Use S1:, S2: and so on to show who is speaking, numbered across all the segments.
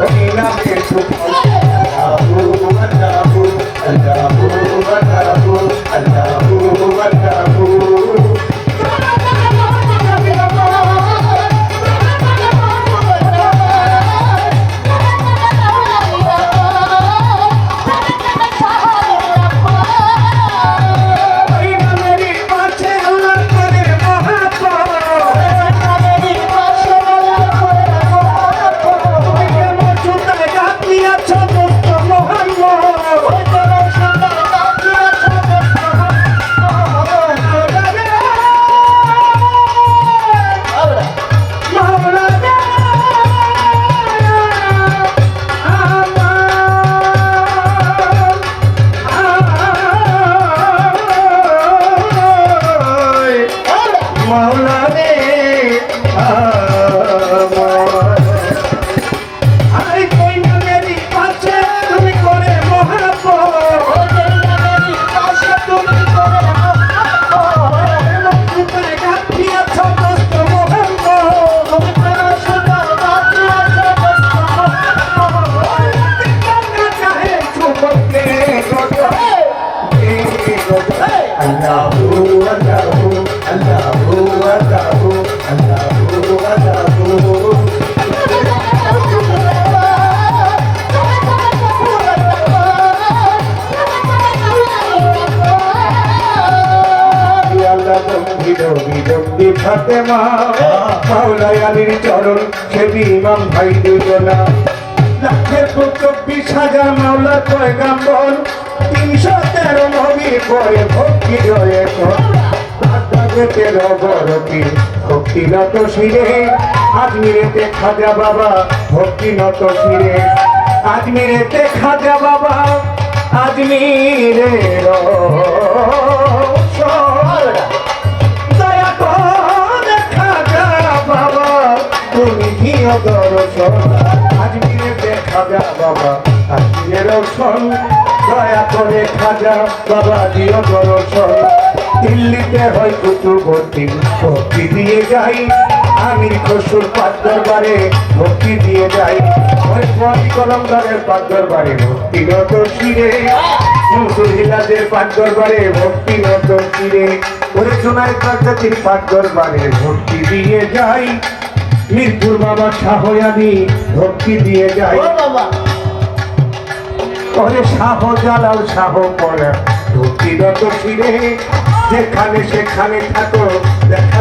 S1: Let me not get too মাওলাই আলীর চরণ সেবি ইমাম ভাই দুজনা। লাখের চব্বিশ হাজার মাওলা পয়গাম্বর, তিনশো তেরো নবী পরে ভক্তি জয়ে তেরো বরকি ভক্তি নত শিরে। আজমিরেতে খাজা বাবা, ভক্তি নত শিরে। আজমিরেতে খাজা বাবা, আজমিরের দয়া দর্শন আজমিরে দেখা বাবা আজমিরে রোশন, দয়া করে খাজা বাবা, দিও দর্শন। দিল্লিতে হয় কুতুবতী ভক্তি দিয়ে যাই। আমি খসুর পাঁচ দরবারে ভক্তি দিয়ে যাই। পথ কলমদারের পাঁচ দরবারে ভক্তি নত শিরে। মুসুরিলাদের পাঁচ দরবারে ভক্তি নত শিরে। ওরে সোনার কাজাতির দরবারে ভক্তি দিয়ে যাই। মৃত্যুর বাবা শাহয়াদি ভক্তি দিয়ে যাই ওরে শাহ জালাল শাহ পড়া ভক্তিরত শিরে যেখানে সেখানে থাকো দেখা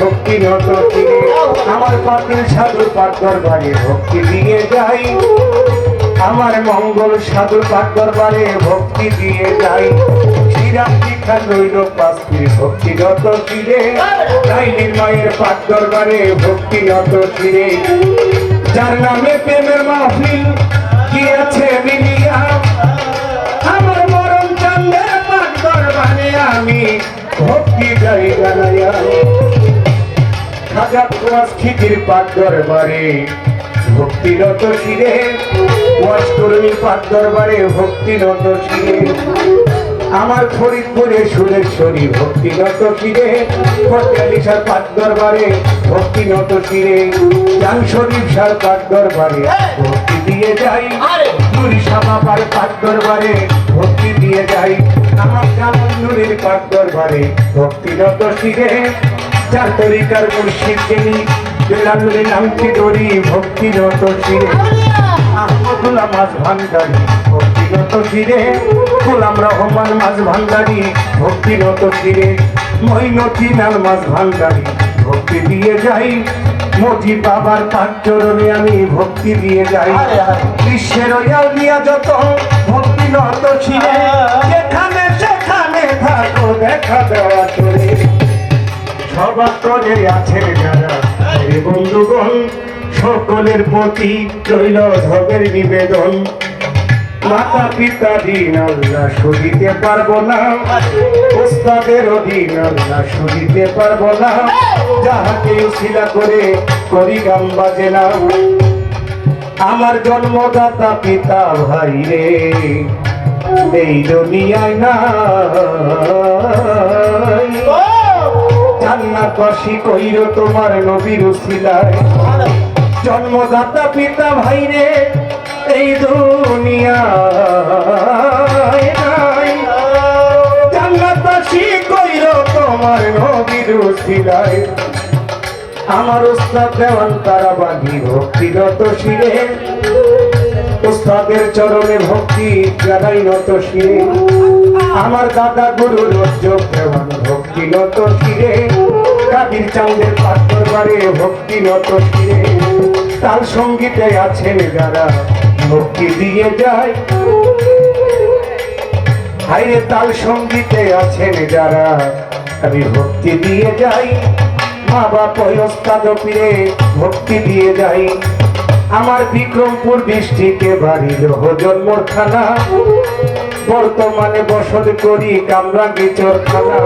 S1: ভক্তিরত শিরে আমার পাতিল সাধু পাঠ দরবারে ভক্তি দিয়ে যাই। আমার মঙ্গল সাধু পাঠ দরবারে ভক্তি দিয়ে যাই। দীক্ষা রইল পাশে ভক্তিরত শিরে তাই নির্ময়ের পাঠ দরবারে ভক্তিরত শিরে যার নামে প্রেমের মাহফিল গিয়েছে মিলিয়া? আমার মরণ চন্দ্রের পাঠ দরবারে আমি ভক্তি গাই গানাইয়া খাজা তোমার স্থিতির পাক দরবারে ভক্তিরত শিরে পাক দরবারে ভক্তিরত শিরে আমার ফরিদপুরে সুরেশ্বরী ভক্তিনত শিরে পট্টালিশার পাক দরবারে ভক্তিনত শিরে জান শরীফ সার পাক দরবারে ভক্তি দিয়ে যাই। নুরিশা বাবার পাক দরবারে ভক্তি দিয়ে যাই। আমার জামান নুরির পাক দরবারে ভক্তিনত শিরে চার তরিকার মুর্শিদ যিনি বেলানুরি নামটি দড়ি ভক্তিরত শিরে। আহমদুল্লাহ মাছ ভান্ডারি ভক্তিরত শিরে। গোলাম রহমান মাছ ভান্ডারি ভক্তি ভক্তিরত শিরে। মৈনতিনাল মাছ ভান্ডারি ভক্তি দিয়ে যাই। মজি বাবার পাঁচ আমি ভক্তি দিয়ে যাই। বিশ্বের দিয়া যত ভক্তি নত ছিনে যেখানে সেখানে থাকো দেখা দেওয়া চলে। সবার করে আছেন যারা বন্ধুগণ সকলের প্রতি রইল ধবের নিবেদন। মাতা পিতা দিন আল্লাহ সরিতে পারব না। উস্তাদের অধীন আল্লাহ সরিতে পারব না। যাহাকে উশিলা করে, করি গান বাজে না। আমার জন্মদাতা পিতা ভাই রে, এই দুনিয়ায় না জান্নাতবাসী কইর তোমার নবীর উসিলায়। জন্মদাতা পিতা ভাই রে আমার উস্তাদ দেওয়ান তারা বাঁধি ভক্তিরত শিরে। উস্তাদের চরণে ভক্তি জানাই নত শিরে। আমার দাদা গুরু রজ্জব দেওয়ান ভক্তিরত শিরে। কাবির চাঁদের পাত্র বারে ভক্তিরত শিরে। তাল সঙ্গীতে আছেন যারা ভক্তি দিয়ে যায়। হাইরে তাল সঙ্গীতে আছেন যারা, আমি ভক্তি দিয়ে যাই। মা বাপ ওস্তাদ পীরে ভক্তি দিয়ে যাই। আমার বিক্রমপুর ডিস্ট্রিক্টে বাড়ি জন্মর থানা বর্তমানে বসত করি কামরাঙ্গি চরখানা।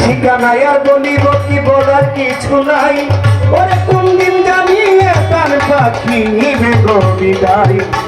S1: ঠিকানায় আর বলিব কি বলার কিছু নাই। ওরে কোন দিন তার পাখি নিবে গো বিদায়।